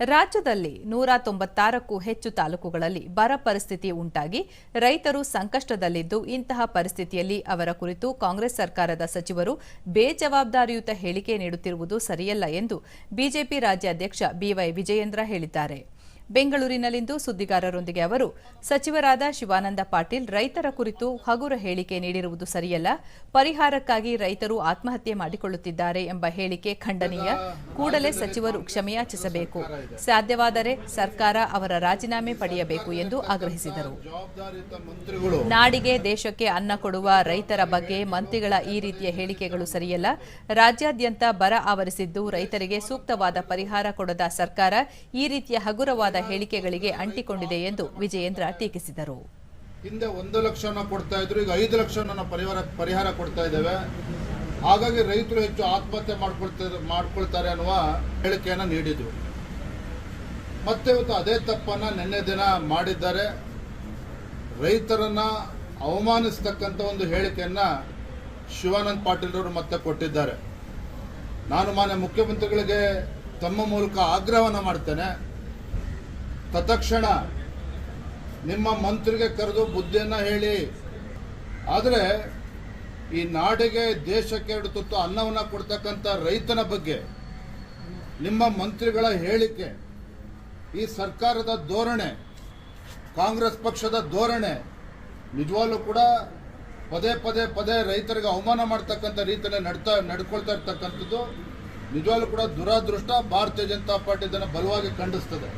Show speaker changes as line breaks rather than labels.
ರಾಜ್ಯದಲ್ಲಿ ನೂರ ತೊಂಬತ್ತಾರಕ್ಕೂ ಹೆಚ್ಚು ತಾಲೂಕುಗಳಲ್ಲಿ ಬರ ಪರಿಸ್ಥಿತಿ ಉಂಟಾಗಿ ರೈತರು ಸಂಕಷ್ಟದಲ್ಲಿದ್ದು ಇಂತಹ ಪರಿಸ್ಥಿತಿಯಲ್ಲಿ ಅವರ ಕುರಿತು ಕಾಂಗ್ರೆಸ್ ಸರ್ಕಾರದ ಸಚಿವರು ಬೇಜವಾಬ್ದಾರಿಯುತ ಹೇಳಿಕೆ ನೀಡುತ್ತಿರುವುದು ಸರಿಯಲ್ಲ ಎಂದು ಬಿಜೆಪಿ ರಾಜ್ಯಾಧ್ಯಕ್ಷ ಬಿವೈ ವಿಜಯೇಂದ್ರ ಹೇಳಿದ್ದಾರೆ. ಬೆಂಗಳೂರಿನಲ್ಲಿಂದು ಸುದ್ದಿಗಾರರೊಂದಿಗೆ ಅವರು, ಸಚಿವರಾದ ಶಿವಾನಂದ ಪಾಟೀಲ್ ರೈತರ ಕುರಿತು ಹಗುರ ಹೇಳಿಕೆ ನೀಡಿರುವುದು ಸರಿಯಲ್ಲ, ಪರಿಹಾರಕ್ಕಾಗಿ ರೈತರು ಆತ್ಮಹತ್ಯೆ ಮಾಡಿಕೊಳ್ಳುತ್ತಿದ್ದಾರೆ ಎಂಬ ಹೇಳಿಕೆ ಖಂಡನೀಯ, ಕೂಡಲೇ ಸಚಿವರು ಕ್ಷಮೆಯಾಚಿಸಬೇಕು ಸಾಧ್ಯವಾದರೆ ಸರ್ಕಾರ ಅವರ ರಾಜೀನಾಮೆ ಪಡೆಯಬೇಕು ಎಂದು ಆಗ್ರಹಿಸಿದರು. ನಾಡಿಗೆ ದೇಶಕ್ಕೆ ಅನ್ನ ಕೊಡುವ ರೈತರ ಬಗ್ಗೆ ಮಂತ್ರಿಗಳ ಈ ರೀತಿಯ ಹೇಳಿಕೆಗಳು ಸರಿಯಲ್ಲ. ರಾಜ್ಯಾದ್ಯಂತ ಬರ ಆವರಿಸಿದ್ದು ರೈತರಿಗೆ ಸೂಕ್ತವಾದ ಪರಿಹಾರ ಕೊಡದ ಸರ್ಕಾರ ಈ ರೀತಿಯ ಹಗುರವಾದ ಹೇಳಿಕೆಗಳಿಗೆ ಅಂಟಿಕೊಂಡಿದೆ ಎಂದು ವಿಜಯೇಂದ್ರ ಟೀಕಿಸಿದರು.
ಹಿಂದೆ ಒಂದು ಲಕ್ಷನ ಕೊಡ್ತಾ ಇದ್ರು, ಈಗ ಐದು ಲಕ್ಷನ ನಾವು ಪರಿಹಾರ ಪರಿಹಾರ ಕೊಡ್ತಾ ಇದ್ದೇವೆ. ಹಾಗಾಗಿ ರೈತರು ಹೆಚ್ಚು ಆತ್ಮಹತ್ಯೆ ಮಾಡ್ಕೊಳ್ತಾರೆ ಮಾಡ್ಕೊಳ್ತಾರೆ ಅನ್ನುವ ಹೇಳಿಕೆಯನ್ನು ನೀಡಿದ್ರು. ಮತ್ತೆ ಇವತ್ತು ಅದೇ ತಪ್ಪನ್ನ ನಿನ್ನೆ ದಿನ ಮಾಡಿದ್ದಾರೆ. ರೈತರನ್ನ ಅವಮಾನಿಸ್ತಕ್ಕಂಥ ಒಂದು ಹೇಳಿಕೆಯನ್ನ ಶಿವಾನಂದ್ ಪಾಟೀಲ್ರವರು ಮತ್ತೆ ಕೊಟ್ಟಿದ್ದಾರೆ. ನಾನು ಮಾನ್ಯ ಮುಖ್ಯಮಂತ್ರಿಗಳಿಗೆ ತಮ್ಮ ಮೂಲಕ ಆಗ್ರಹವನ್ನು ಮಾಡ್ತೇನೆ. ತತ್ಕ್ಷಣ ನಿಮ್ಮ ಮಂತ್ರಿಗೆ ಕರೆದು ಬುದ್ಧಿಯನ್ನು ಹೇಳಿ. ಆದರೆ ಈ ನಾಡಿಗೆ ದೇಶಕ್ಕೆ ಎರಡು ತುತ್ತು ಅನ್ನವನ್ನು ಕೊಡ್ತಕ್ಕಂಥ ರೈತನ ಬಗ್ಗೆ ನಿಮ್ಮ ಮಂತ್ರಿಗಳ ಹೇಳಿಕೆ, ಈ ಸರ್ಕಾರದ ಧೋರಣೆ, ಕಾಂಗ್ರೆಸ್ ಪಕ್ಷದ ಧೋರಣೆ ನಿಜವಾಗ್ಲೂ ಕೂಡ ಪದೇ ಪದೇ ಪದೇ ರೈತರಿಗೆ ಅವಮಾನ ಮಾಡ್ತಕ್ಕಂಥ ರೀತಿಯಲ್ಲಿ ನಡ್ತಾ, ನಡ್ಕೊಳ್ತಾ ಇರ್ತಕ್ಕಂಥದ್ದು ನಿಜವಾಗ್ಲೂ ಕೂಡ ದುರಾದೃಷ್ಟ. ಭಾರತೀಯ ಜನತಾ ಪಾರ್ಟಿ ಇದನ್ನು ಬಲವಾಗಿ ಖಂಡಿಸ್ತದೆ.